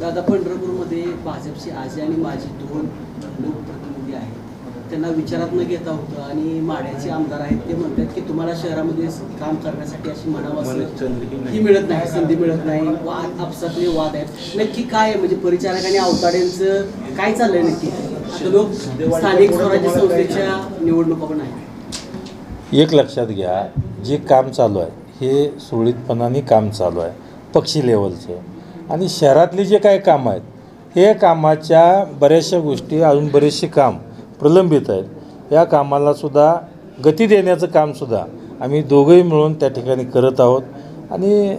दादा पंढरपूरमध्ये भाजपचे आजी आणि माझी दोन लोकप्रतिनिधी आहेत. त्यांना विचारात न घेता होतं आणि माड्याचे आमदार आहेत ते म्हणतात की तुम्हाला शहरामध्ये काम करण्यासाठी अशी म्हणावं ही मिळत नाही संधी मिळत नाही. वाद आपसातले वाद आहेत. नक्की काय आहे? म्हणजे परिचारक आणि अवताड्यांचं काय चाललंय नक्की? आता लोक स्थानिक स्वराज्य संस्थेच्या निवडणुका पण आहेत. एक लक्षात घ्या जे काम चालू आहे हे सुरळीतपणाने काम चालू आहे पक्षी लेवलचं आणि शहरातली जे काही कामं आहेत हे कामाच्या बऱ्याचशा गोष्टी अजून बरेचसे काम प्रलंबित आहेत. या कामाला सुद्धा गती देण्याचं कामसुद्धा आम्ही दोघंही मिळून त्या ठिकाणी करत आहोत. आणि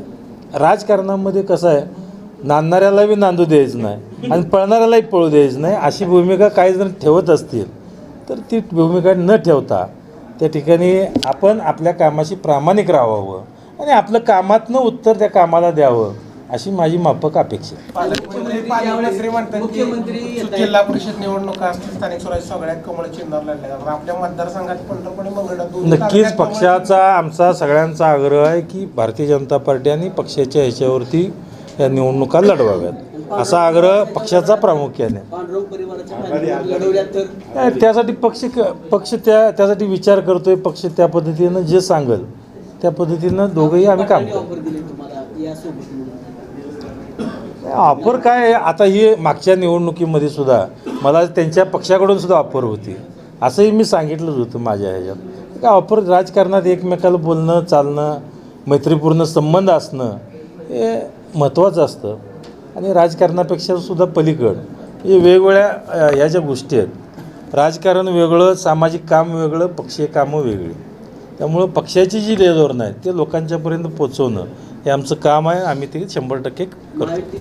राजकारणामध्ये कसं आहे नांदणाऱ्यालाही नांदू द्यायचं नाही आणि पळणाऱ्यालाही पळू द्यायचं नाही अशी भूमिका काही जण ठेवत असतील तर ती भूमिका न ठेवता त्या ठिकाणी आपण आपल्या कामाशी प्रामाणिक राहावं. आणि आपलं कामातनं उत्तर त्या कामाला द्यावं. अशी माझी माफक अपेक्षा आहे. पालकमंत्री पालकमंत्री म्हणतात मुख्यमंत्री की येत आहेत. जिल्हा परिषद निवडणुका असतील स्थानिक स्वराज्य सगळ्यात कमळ चिन्हावर लढल्या जातात. आपल्या मतदारसंघात पंढरपूर आणि मंगळा दोन्ही नक्कीच पक्षाचा आमचा सगळ्यांचा आग्रह आहे की भारतीय जनता पार्टी आणि पक्षाच्या ह्याच्यावरती या निवडणुका लढवाव्यात. असा आग्रह पक्षाचा प्रामुख्याने नाही, त्यासाठी पक्ष पक्ष त्या त्यासाठी विचार करतोय. पक्ष त्या पद्धतीनं जे सांगल त्या पद्धतीनं दोघंही आम्ही काम करू. ऑफर दिली तुम्हाला या सोबत ऑफर काय? आता ही मागच्या निवडणुकीमध्ये सुद्धा मला त्यांच्या पक्षाकडून सुद्धा ऑफर होती. असंही मी सांगितलंच होतं माझ्या ह्याच्यात. काय ऑफर राजकारणात एकमेकाला बोलणं चालणं मैत्रीपूर्ण संबंध असणं हे महत्त्वाचं असतं. आणि राजकारणापेक्षा सुद्धा पलीकड हे वेगवेगळ्या ह्या ज्या गोष्टी आहेत राजकारण वेगळं सामाजिक काम वेगळं पक्षीय कामं वेगळी. त्यामुळं पक्षाची जी धोरणं आहेत ते लोकांच्यापर्यंत पोचवणं हे आमचं काम आहे. आम्ही ते शंभर टक्के करतो.